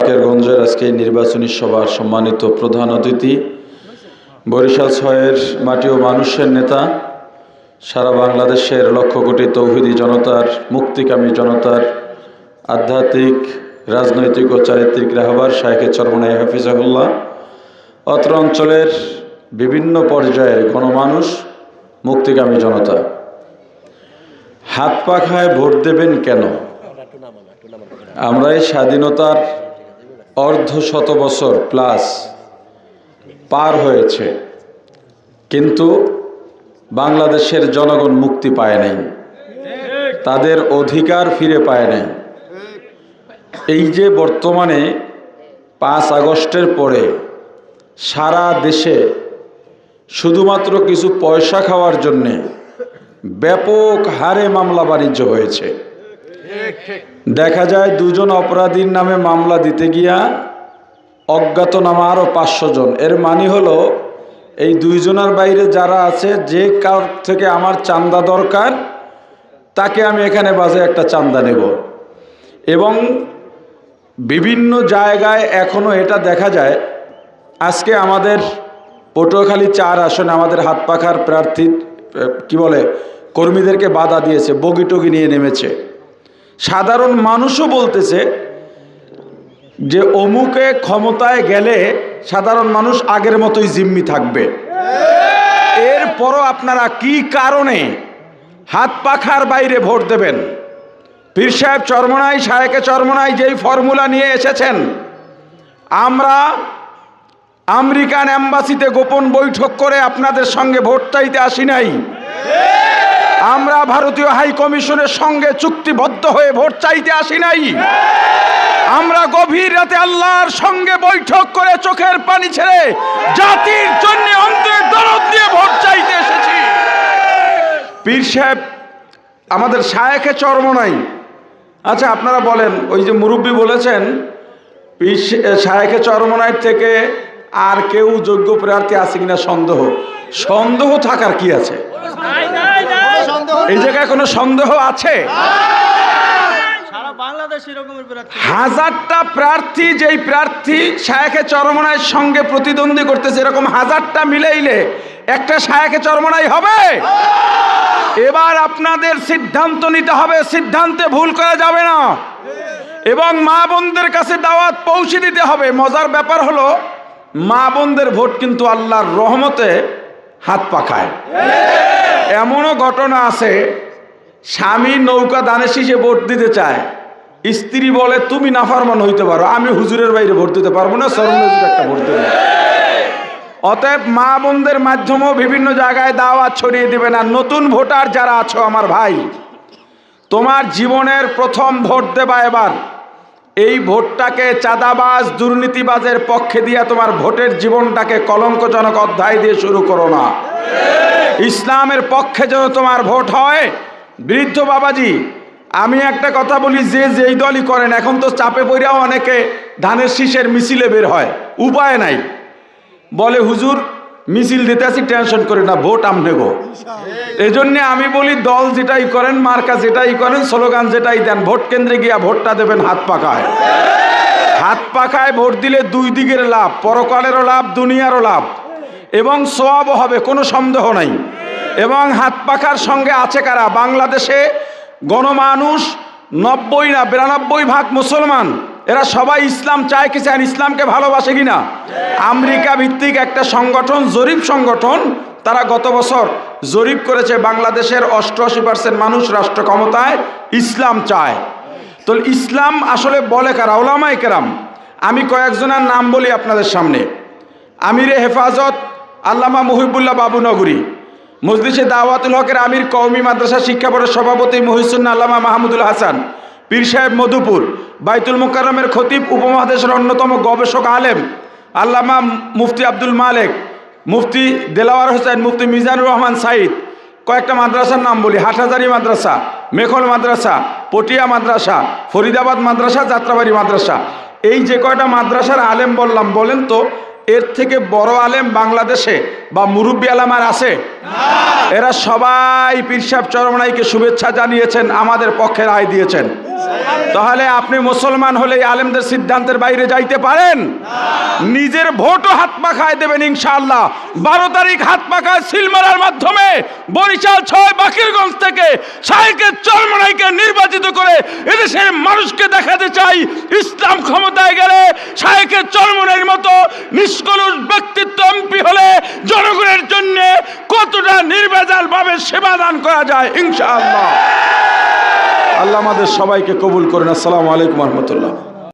কেরগঞ্জের আজকে নির্বাচনী সভার সম্মানিত প্রধান অতিথি, বরিশাল ছয়ের মাটি ও মানুষের নেতা, সারা বাংলাদেশের লক্ষ কোটি তৌহিদি জনতার, মুক্তিকামী জনতার, আধ্যাত্মিক, রাজনৈতিক ও চারিত্রিক রাহবার শাহেখে চরমনাই হাফিজাহুল্লাহ, অত্র অঞ্চলের বিভিন্ন পর্যায়ের গণমানুষ, মুক্তিকামী জনতা। হাত পাখায় ভোট দেবেন কেন? আমরা এই স্বাধীনতার অর্ধ বছর প্লাস পার হয়েছে। কিন্তু বাংলাদেশের জনগণ মুক্তি পায় নাই। তাদের অধিকার ফিরে পায় নাই। এই যে বর্তমানে পাঁচ আগস্টের পরে সারা দেশে শুধুমাত্র কিছু পয়সা খাওয়ার জন্যে ব্যাপক হারে মামলা বাণিজ্য হয়েছে। দেখা যায় দুজন অপরাধীর নামে মামলা দিতে গিয়া অজ্ঞাতনামা আরও পাঁচশো জন। এর মানে হলো, এই দুইজনের বাইরে যারা আছে, যে কার থেকে আমার চান্দা দরকার, তাকে আমি এখানে বাজে একটা চান্দা নেব। এবং বিভিন্ন জায়গায় এখনও এটা দেখা যায়, আজকে আমাদের পটুয়াখালী চার আসনে আমাদের হাত পাখার প্রার্থী কি বলে, কর্মীদেরকে বাধা দিয়েছে, বগি টগি নিয়ে নেমেছে। সাধারণ মানুষও বলতেছে যে অমুকে ক্ষমতায় গেলে সাধারণ মানুষ আগের মতোই জিম্মি থাকবে। এরপরও আপনারা কি কারণে হাত পাখার বাইরে ভোট দেবেন? পীর সাহেব চরমনাই সাহেকে চরমনাই যেই ফর্মুলা নিয়ে এসেছেন, আমরা আমেরিকান অ্যাম্বাসিতে গোপন বৈঠক করে আপনাদের সঙ্গে ভোট চাইতে আসি নাই। ভারতীয় হাই কমিশনের সঙ্গে চুক্তিবদ্ধ হয়ে ভোট চাইতে আসি নাই। আমরা গভীর রাতে আল্লাহর সঙ্গে বৈঠক করে চোখের পানি ছেড়ে জাতির জন্য অন্তরের দরদ দিয়ে ভোট চাইতে এসেছি। পীর সাহেব, আমাদের শায়েখে চর্ম নাই। আচ্ছা আপনারা বলেন, ওই যে মুরব্বী বলেছেন, পীর শায়েখে চরমনাই থেকে আর কেউ যোগ্য প্রার্থী আছে কিনা সন্দেহ। সন্দেহ থাকার কি আছে? এই জায়গায় কোনো সন্দেহ আছে? হাজারটা প্রার্থী যেই প্রার্থী শায়েখে চরমনায়ের সঙ্গে প্রতিদ্বন্দ্বী করতেছে এরকম হাজারটা মিলাইলে একটা শায়েখে চরমনাই হবে। এবার আপনাদের সিদ্ধান্ত নিতে হবে সিদ্ধান্তে ভুল করা যাবে না। এবং মা বোনদের কাছে দাওয়াত পৌঁছে দিতে হবে। মজার ব্যাপার হলো মা বোনদের ভোট কিন্তু আল্লাহর রহমতে হাত পাখায়। এমনও ঘটনা আছে, স্বামী নৌকা দানে শীষে ভোট দিতে চায়। স্ত্রী বলে, তুমি নাফারমান হইতে পারো, আমি হুজুরের বাইরে ভোট দিতে পারব না সরম একটা ভোট দেবে। অতএব মা বোনদের মাধ্যমেও বিভিন্ন জায়গায় দাওয়াত ছড়িয়ে দেবে না। নতুন ভোটার যারা আছো, আমার ভাই, তোমার জীবনের প্রথম ভোট দেবা এবার। এই ভোটটাকে চাঁদাবাজ, দুর্নীতিবাজের পক্ষে দিয়ে তোমার ভোটের জীবনটাকে কলঙ্কজনক অধ্যায় দিয়ে শুরু করো না। ইসলামের পক্ষে যেন তোমার ভোট হয়, বৃদ্ধ বাবাজি, আমি একটা কথা বলি, যে যেই দলই করেন, এখন তো চাপে পড়িয়াও অনেকে ধানের শীষের মিছিলে বের হয়। উপায় নাই। বলে, হুজুর মিছিল দিতে আসি টেনশন করে না, ভোট আমনে গো। এই জন্যে আমি বলি, দল যেটাই করেন, মার্কা যেটাই করেন, স্লোগান যেটাই দেন, ভোট কেন্দ্রে গিয়া ভোটটা দেবেন হাত পাকায় হাত পাখায় ভোট দিলে দুই দিকের লাভ, পরকালেরও লাভ, দুনিয়ারও লাভ। এবং সোয়াবও হবে, কোনো সন্দেহ নাই। এবং হাত পাখার সঙ্গে আছে কারা? বাংলাদেশে গণমানুষ নব্বই না বিরানব্বই ভাগ মুসলমান। এরা সবাই ইসলাম চায় কি চান ইসলামকে ভালোবাসে কিনা আমেরিকা ভিত্তিক একটা সংগঠন, জরিপ সংগঠন, তারা গত বছর জরিপ করেছে বাংলাদেশের অষ্টআশি পার্সেন্ট মানুষ রাষ্ট্র ক্ষমতায় ইসলাম চায়। তো ইসলাম আসলে বলে কারা? ওলামাই কেরাম। আমি কয়েকজনের নাম বলি আপনাদের সামনে। আমিরে হেফাজত, আল্লামা মহিবুল্লাহ বাবুনগরী মজলিসে দাওয়াতুল হকের আমির কৌমি মাদ্রাসা শিক্ষা বোর্ডের সভাপতি মহিসুন্না আল্লামা মাহমুদুল হাসান। পীর সাহেব মধুপুর বাইতুল মোকাররমের খতিব উপমহাদেশের অন্যতম গবেষক আলেম আল্লামা মুফতি আব্দুল মালেক মুফতি দেলাওয়ার হোসেন মুফতি মিজানুর রহমান সাইদ কয়েকটা মাদ্রাসার নাম বলি হাটহাজারি মাদ্রাসা মেখল মাদ্রাসা পটিয়া মাদ্রাসা ফরিদাবাদ মাদ্রাসা যাত্রাবাড়ি মাদ্রাসা। এই যে কয়টা মাদ্রাসার আলেম বললাম বলেন তো এর থেকে বড় আলেম বাংলাদেশে বা মুরব্বী আলেম আর আছে? এরা সবাই পিরসাব চরমনাইকে শুভেচ্ছা জানিয়েছেন আমাদের পক্ষে রায় দিয়েছেন। তাহলে আপনি মুসলমান হলে আলেমদের সিদ্ধান্তের বাইরে যাইতে পারেন? নিজের ভোটও হাত পাখায় দেবেন ইনশাআল্লাহ। বারো তারিখ হাত পাখায় সিলমারার মাধ্যমে বরিশাল ছয়, বাকিরগঞ্জ থেকে শাহেকের চরমনাইকে নির্বাচিত করে এদেশের মানুষকে দেখাতে চাই। ইসলাম ক্ষমতায় গেলে শাহেকের চরমনাইয়ের মতো নিষ্কলুষ ব্যক্তিত্ব এমপি হলে জনগণের জন্য কতটা নির্ভেজাল ভাবে সেবা দান করা যায় ইনশাআল্লাহ। আল্লাহ আমাদের সবাইকে কবুল করেন। আসসালামু আলাইকুম রহমতুল্লাহ।